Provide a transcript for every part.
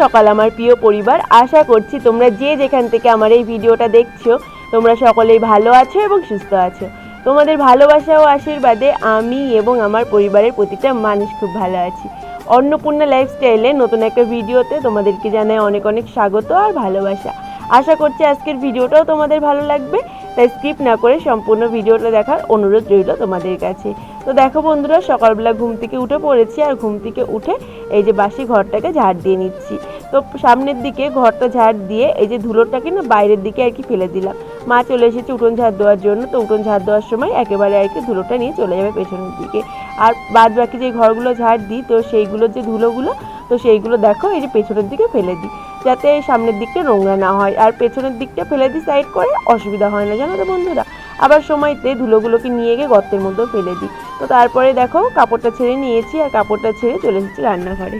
সকাল আমার প্রিয় পরিবার। আশা করছি তোমরা যে যেখান থেকে আমার এই ভিডিওটা দেখছ, তোমরা সকলেই ভালো আছো এবং সুস্থ আছো। তোমাদের ভালোবাসা ও আশীর্বাদে আমি এবং আমার পরিবারের প্রতিটা মানুষ খুব ভালো আছি। অন্নপূর্ণা লাইফস্টাইলে নতুন একটা ভিডিওতে তোমাদেরকে জানাই অনেক অনেক স্বাগত আর ভালোবাসা। আশা করছি আজকের ভিডিওটাও তোমাদের ভালো লাগবে, তাই স্কিপ না করে সম্পূর্ণ ভিডিওটা দেখার অনুরোধ রইল তোমাদের কাছে। তো দেখো বন্ধুরা, সকালবেলা ঘুম থেকে উঠে পড়েছি আর ঘুম থেকে উঠে এই যে বাসি ঘরটাকে ঝাড় দিয়ে নিচ্ছি। তো সামনের দিকে ঘরটা ঝাড় দিয়ে এই যে ধুলোটাকে না বাইরের দিকে আর কি ফেলে দিলাম। মা চলে এসেছে উঠোন ঝাড় দেওয়ার জন্য, তো উঠোন ঝাড় দেওয়ার সময় একেবারে আর কি ধুলোটা নিয়ে চলে যাবে পেছনের দিকে। আর বাদ বাকি যে ঘরগুলো ঝাড় দিই, তো সেইগুলোর যে ধুলোগুলো, তো সেইগুলো দেখো এই যে পেছনের দিকে ফেলে দিই, যাতে এই সামনের দিকটা নোংরা না হয়। আর পেছনের দিকটা ফেলে দিই সাইড করে, অসুবিধা হয় না, জানো তো বন্ধুরা? আবার সময়তে ধুলোগুলোকে নিয়ে গিয়ে গর্তের মধ্যেও ফেলে দিই। তো তারপরে দেখো, কাপড়টা ছেড়ে নিয়েছি আর কাপড়টা ছেড়ে চলে এসেছি রান্নাঘরে।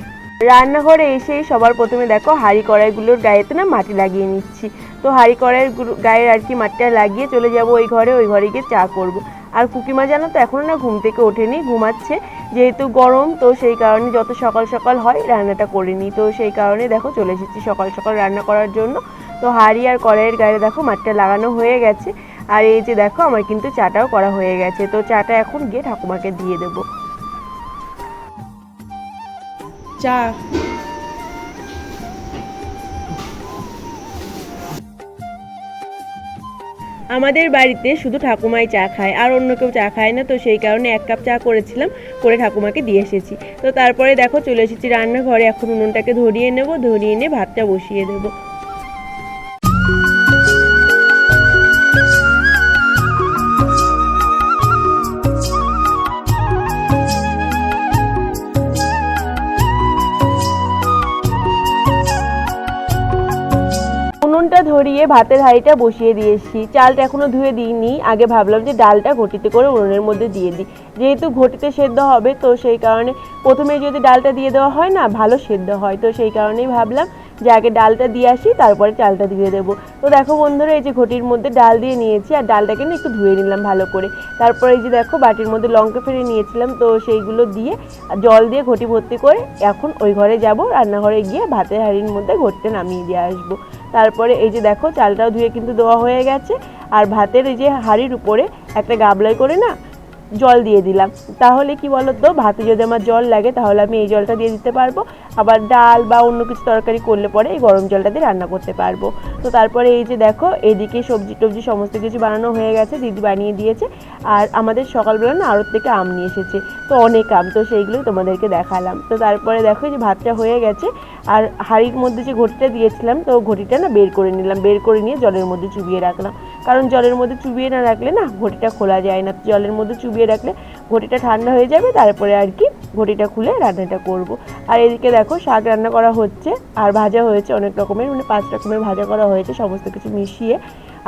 রান্নাঘরে এসেই সবার প্রথমে দেখো, হাঁড়ি কড়াইগুলোর গায়েতে না মাটি লাগিয়ে নিচ্ছি। তো হাঁড়ি কড়াইয়ের গায়ে আর কি মাটিটা লাগিয়ে চলে যাব ওই ঘরে ওই ঘরে গিয়ে চা করব। আর কুকিমা জানো তো এখনও না ঘুম থেকে ওঠেনি, ঘুমাচ্ছে। যেহেতু গরম, তো সেই কারণে যত সকাল সকাল হয় রান্নাটা করে নিই। তো সেই কারণে দেখো, চলে এসেছি সকাল সকাল রান্না করার জন্য। তো হাঁড়ি আর কড়াইয়ের গায়ে দেখো, মাটিটা লাগানো হয়ে গেছে। আর এই যে দেখো, আমার কিন্তু চাটাও করা হয়ে গেছে। তো চাটা এখন গিয়ে ঠাকুমাকে দিয়ে দেবো। চা। আমাদের বাড়িতে শুধু ঠাকুমাই চা খায়, আর অন্য কেউ চা খায় না। তো সেই কারণে এক কাপ চা করেছিলাম, করে ঠাকুমাকে দিয়ে এসেছি। তো তারপরে দেখো, চলে এসেছি রান্নাঘরে। এখন উনুনটাকে ধরিয়ে নেব, ধরিয়ে নিয়ে ভাতটা বসিয়ে দেবো। ধরিয়ে ভাতের হাঁড়িটা বসিয়ে দিয়েছি। চালটা এখনও ধুয়ে দিইনি। আগে ভাবলাম যে ডালটা ঘটিতে করে উনুনের মধ্যে দিয়ে দিই। যেহেতু ঘটিতে সেদ্ধ হবে, তো সেই কারণে প্রথমে যদি ডালটা দিয়ে দেওয়া হয় না, ভালো সেদ্ধ হয়। তো সেই কারণেই ভাবলাম যে আগে ডালটা দিয়ে আসি, তারপরে চালটা ধুয়ে দেবো। তো দেখো বন্ধুরা, এই যে ঘটির মধ্যে ডাল দিয়ে নিয়েছি, আর ডালটাকে না একটু ধুয়ে নিলাম ভালো করে। তারপরে এই যে দেখো, বাটির মধ্যে লঙ্কা ফেলে নিয়েছিলাম, তো সেইগুলো দিয়ে জল দিয়ে ঘটি ভর্তি করে এখন ওই ঘরে যাব। রান্নাঘরে গিয়ে ভাতের হাঁড়ির মধ্যে ঘটিটা নামিয়ে দিয়ে আসব। তারপরে এই যে দেখো, চালটাও ধুয়ে কিন্তু দেওয়া হয়ে গেছে। আর ভাতের এই যে হাঁড়ির উপরে একটা গাবলাই করে না জল দিয়ে দিলাম। তাহলে কি বলো তো ভাতে যদি আমার জল লাগে তাহলে আমি এই জলটা দিয়ে দিতে পারব। আবার ডাল বা অন্য কিছু তরকারি করলে পরে এই গরম জলটা দিয়ে রান্না করতে পারব। তো তারপরে এই যে দেখো, এদিকে সবজি টবজি সমস্ত কিছু বানানো হয়ে গেছে, দিদি বানিয়ে দিয়েছে। আর আমাদের সকালবেলা না আড়ত থেকে আম নিয়ে এসেছে। তো অনেক আম, তো সেইগুলোই তোমাদেরকে দেখালাম। তো তারপরে দেখো যে ভাতটা হয়ে গেছে। আর হাঁড়ির মধ্যে যে ঘটিটা দিয়েছিলাম, তো ঘটিটা না বের করে নিলাম। বের করে নিয়ে জলের মধ্যে চুবিয়ে রাখলাম। কারণ জলের মধ্যে চুবিয়ে না রাখলে না ঘটিটা খোলা যায় না। জলের মধ্যে চুবিয়ে রাখলে ঘটিটা ঠান্ডা হয়ে যাবে, তারপরে আর কি ঘটিটা খুলে রান্নাটা করব। আর এদিকে দেখো শাক রান্না করা হচ্ছে, আর ভাজা হয়েছে অনেক রকমের মানে পাঁচ রকমের ভাজা করা হয়েছে, সমস্ত কিছু মিশিয়ে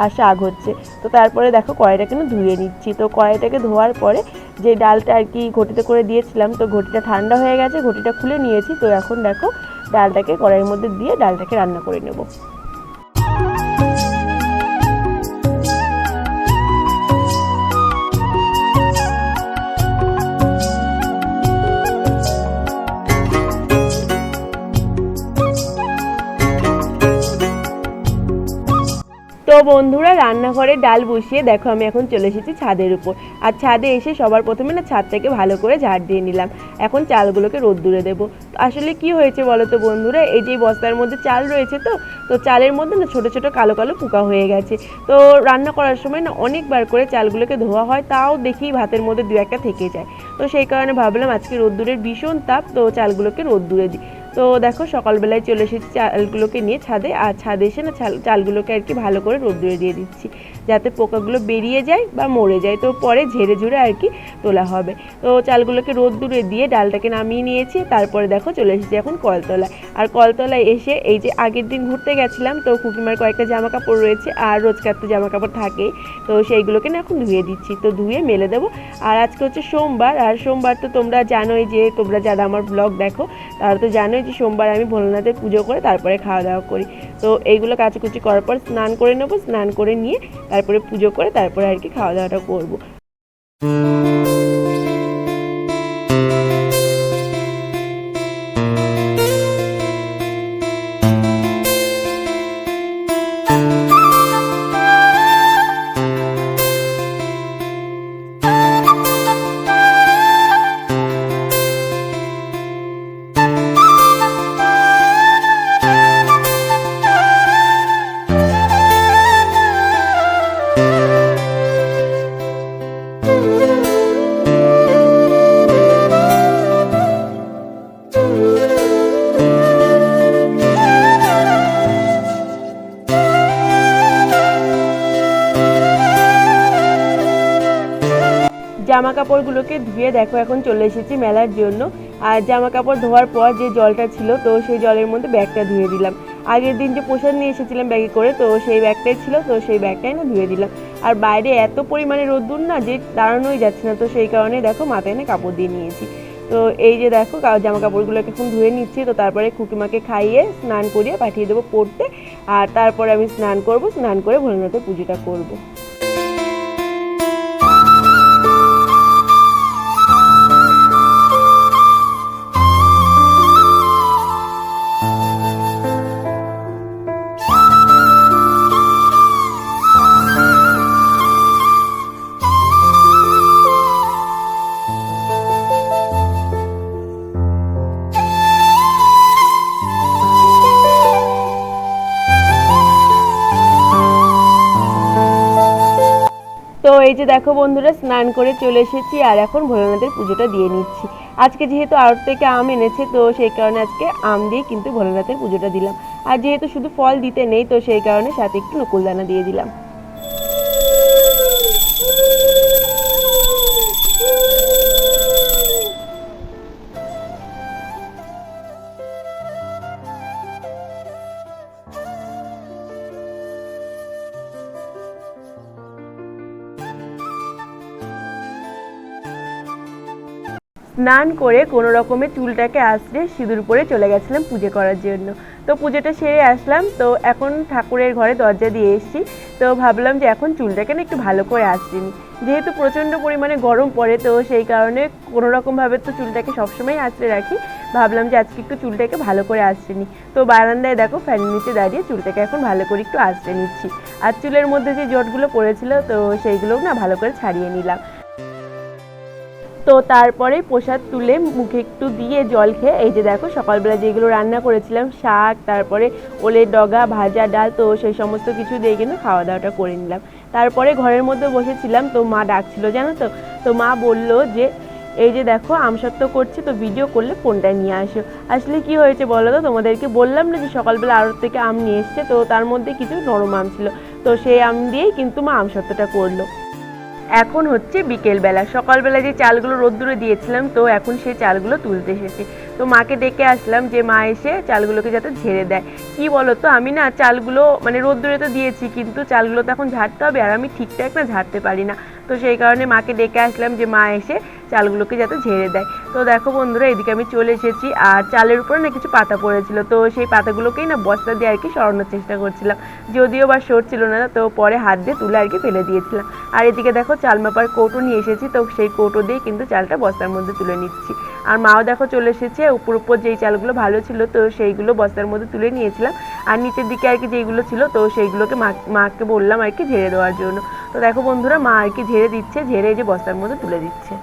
আর শাক হচ্ছে। তো তারপরে দেখো কড়াইটাকে না ধুয়ে নিচ্ছি। তো কড়াইটাকে ধোয়ার পরে যে ডালটা আর কি ঘটিতে করে দিয়েছিলাম, তো ঘটিটা ঠান্ডা হয়ে গেছে, ঘটিটা খুলে নিয়েছি। তো এখন দেখো ডালটাকে কড়াইয়ের মধ্যে দিয়ে ডালটাকে রান্না করে নেব। তো বন্ধুরা রান্নাঘরে ডাল বসিয়ে দেখো আমি এখন চলে এসেছি ছাদের উপর। আর ছাদে এসে সবার প্রথমে না ছাদটাকে ভালো করে ঝাড় দিয়ে নিলাম। এখন চালগুলোকে রোদ্দুরে দেবো। তো আসলে কি হয়েছে বলো তো বন্ধুরা, এই যে বস্তার মধ্যে চাল রয়েছে তো তো চালের মধ্যে না ছোটো ছোটো কালো কালো পোকা হয়ে গেছে। তো রান্না করার সময় না অনেকবার করে চালগুলোকে ধোয়া হয়, তাও দেখি ভাতের মধ্যে দু একটা থেকে যায়। তো সেই কারণে ভাবলাম আজকে রোদ্দুরের ভীষণ তাপ, তো চালগুলোকে রোদ্দুরে দিই। তো দেখো, সকালবেলায় চলে এসেছি চালগুলোকে নিয়ে ছাদে, আর ছাদে এসে না চালগুলোকে আর কি ভালো করে রোদ্দুরে দিয়ে দিচ্ছি। যাতে পোকাগুলো বেরিয়ে যায় বা মরে যায়। তো পরে ঝেড়ে ঝুড়ে আর কি তোলা হবে। তো চালগুলোকে রোদ্দুরে দিয়ে ডালটাকে নামিয়ে নিয়েছি। তারপরে দেখো চলে এসেছি এখন কলতলায়। আর কলতলায় এসে এই যে আগের দিন ঘুরতে গেছিলাম, তো কুকিমার কয়েকটা জামা কাপড় রয়েছে আর রোজকার তো জামা কাপড় থাকেই তো সেইগুলোকে না এখন ধুয়ে দিচ্ছি। তো ধুয়ে মেলে দেবো। আর আজকে হচ্ছে সোমবার। আর সোমবার তো তোমরা জানোই যে, তোমরা যারা আমার ব্লগ দেখো, তারা তো জানোই যে সোমবার আমি ভোলানাথের পুজো করে তারপরে খাওয়া দাওয়া করি। তো এইগুলো কাচাকুচি করার পর স্নান করে নেব। স্নান করে নিয়ে তারপরে পুজো করে তারপরে আর কি খাওয়া দাওয়াটা করব। কাপড়গুলোকে ধুয়ে দেখো, এখন চলে এসেছি মেলার জন্য। আর জামা কাপড় ধোয়ার পর যে জলটা ছিল, তো সেই জলের মধ্যে ব্যাগটা ধুয়ে দিলাম। আগের দিন যে পোশাক নিয়ে এসেছিলাম ব্যাগে করে, তো সেই ব্যাগটাই ছিল, তো সেই ব্যাগটাই না ধুয়ে দিলাম। আর বাইরে এত পরিমাণে রোদ্দুর না যে দাঁড়ানোই যাচ্ছে না, তো সেই কারণে দেখো মাথায় এনে কাপড় দিয়ে নিয়েছি। তো এই যে দেখো জামা কাপড়গুলোকে এখন ধুয়ে নিচ্ছি, তো তারপরে খুকিমাকে খাইয়ে স্নান করিয়ে পাঠিয়ে দেবো পড়তে। আর তারপরে আমি স্নান করব, স্নান করে ভোলেনাথের পুজোটা করব। এই যে দেখো বন্ধুরা, স্নান করে চলে এসেছি আর এখন ভোলানাথের পুজোটা দিয়ে নিচ্ছি। আজকে যেহেতু আড়ত থেকে আম এনেছে, তো সেই কারণে আজকে আম দিয়ে কিন্তু ভোলানাথের পুজোটা দিলাম। আর যেহেতু শুধু ফল দিতে নেই, তো সেই কারণে সাথে একটু নকুলদানা দিয়ে দিলাম। স্নান করে কোনো রকমে চুলটাকে আশ্রে সিঁদুর পরে চলে গেছিলাম পুজো করার জন্য। তো পুজোটা সেরে আসলাম, তো এখন ঠাকুরের ঘরে দরজা দিয়ে এসেছি। তো ভাবলাম যে এখন চুলটাকে না একটু ভালো করে নিই। যেহেতু প্রচণ্ড পরিমাণে গরম পড়ে, তো সেই কারণে কোনো রকমভাবে তো চুলটাকে সবসময় আঁচড়ে রাখি। ভাবলাম যে আজকে একটু চুলটাকে ভালো করে আঁচড়ে নিই। তো বারান্দায় দেখো ফ্যানের নিচে দাঁড়িয়ে চুলটাকে এখন ভালো করে একটু আঁচড়ে নিচ্ছি। আর চুলের মধ্যে যে জটগুলো পড়েছিল, তো সেইগুলোও না ভালো করে ছাড়িয়ে নিলাম। তো তারপরে প্রসাদ তুলে মুখে একটু দিয়ে জল খেয়ে, এই যে দেখো সকালবেলা যেগুলো রান্না করেছিলাম, শাক, তারপরে ওলের ডগা, ভাজা ডাল, তো সেই সমস্ত কিছু দিয়ে কিন্তু খাওয়া দাওয়াটা করে নিলাম। তারপরে ঘরের মধ্যে বসেছিলাম, তো মা ডাকছিল, জানো তো? তো মা বলল যে, এই যে দেখো আমসত্ব করছে, তো ভিডিও করলে ফোনটা নিয়ে আসো। আসলে কি হয়েছে বলো তো? তোমাদেরকে বললাম না যে সকালবেলা আড়ত থেকে আম নিয়ে এসছে, তো তার মধ্যে কিছু নরম আম ছিল। তো সেই আম দিয়েই কিন্তু মা আমসত্বটা করল। এখন হচ্ছে বিকেলবেলা। সকালবেলা যে চালগুলো রোদ্দুরে দিয়েছিলাম তো এখন সেই চালগুলো তুলতে এসেছি। তো মাকে ডেকে আসলাম যে মা এসে চালগুলোকে যাতে ঝেড়ে দেয়। কি বলো তো আমি না চালগুলো মানে রোদ্দুরে তো দিয়েছি, কিন্তু চালগুলো তো এখন ঝাড়তে হবে আর আমি ঠিকঠাক না ঝাড়তে পারি না। তো সেই কারণে মাকে ডেকে আসলাম যে মা এসে চালগুলোকে যাতে ঝেড়ে দেয়। তো দেখো বন্ধুরা, এদিকে আমি চলে এসেছি আর চালের উপরে না কিছু পাতা পড়েছিল। তো সেই পাতাগুলোকেই না বস্তা দিয়ে আর কি সরানোর চেষ্টা করছিলাম। যদিও বা সরছিল না, তো পরে হাত দিয়ে তুলে আর কি ফেলে দিয়েছিলাম। আর এদিকে দেখো চাল মাপার কৌটো নিয়ে এসেছি, তো সেই কৌটো দিয়ে কিন্তু চালটা বস্তার মধ্যে তুলে নিচ্ছি। আর মাও দেখো চলে এসেছে উপর উপর যেই চালগুলো ভালো ছিল, তো সেইগুলো বস্তার মধ্যে তুলে নিয়েছিলাম। আর নিচের দিকে আর কি যেইগুলো ছিল, তো সেইগুলোকে মা, মাকে বললাম আর কি ঝেড়ে দেওয়ার জন্য। তো দেখো বন্ধুরা, মা আর কি ঝেড়ে দিচ্ছে, ঝেড়ে যে বস্তার মধ্যে তুলে দিচ্ছে।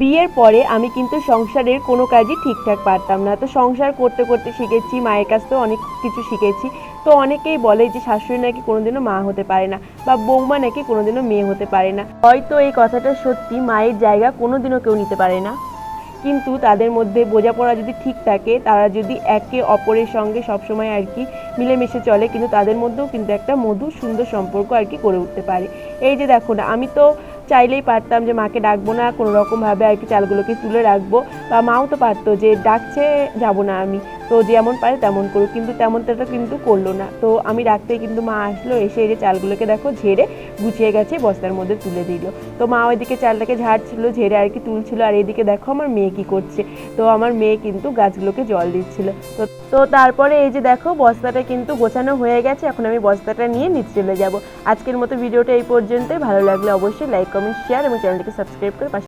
বিয়ের পরে আমি কিন্তু সংসারের কোনো কাজই ঠিকঠাক পারতাম না। তো সংসার করতে করতে শিখেছি, মায়ের কাছ থেকেও অনেক কিছু শিখেছি। তো অনেকেই বলে যে শাশুড়ি নাকি কোনোদিনও মা হতে পারে না, বা বৌমা নাকি কোনোদিনও মেয়ে হতে পারে না। হয়তো এই কথাটা সত্যি, মায়ের জায়গা কোনোদিনও কেউ নিতে পারে না। কিন্তু তাদের মধ্যে বোঝাপড়া যদি ঠিক থাকে, তারা যদি একে অপরের সঙ্গে সবসময় আর কি মিলেমিশে চলে, কিন্তু তাদের মধ্যেও কিন্তু একটা মধুর সুন্দর সম্পর্ক আর কি করে উঠতে পারে। এই যে দেখো না আমি তো চাইলেই পারতাম যে মাকে ডাকবো না, কোনো রকমভাবে আর কি চালগুলোকে তুলে রাখব, বা মাও তো পারতো যে, ডাকছে, যাব না আমি। তো যেমন পারে তেমন করুক, কিন্তু তেমনটা কিন্তু করল না। তো আমি ডাকতেই কিন্তু মা আসলো, এসে এই চালগুলোকে দেখো ঝেড়ে গুছিয়ে গেছে, বস্তার মধ্যে তুলে দিল। তো মা ওইদিকে চালটাকে ঝাড়ছিল, ঝেড়ে আর কি তুলছিল, আর এদিকে দেখো আমার মেয়ে কি করছে। তো আমার মেয়ে কিন্তু গাছগুলোকে জল দিচ্ছিল। তো তো তারপরে এই যে দেখো বস্তাটা কিন্তু গোছানো হয়ে গেছে, এখন আমি বস্তাটা নিয়ে নিচে চলে যাব। আজকের মতো ভিডিওটা এই পর্যন্তই, ভালো লাগলে অবশ্যই লাইক, কমেন্ট শেয়ার এবং চ্যানেলটিকে সাবস্ক্রাইব করে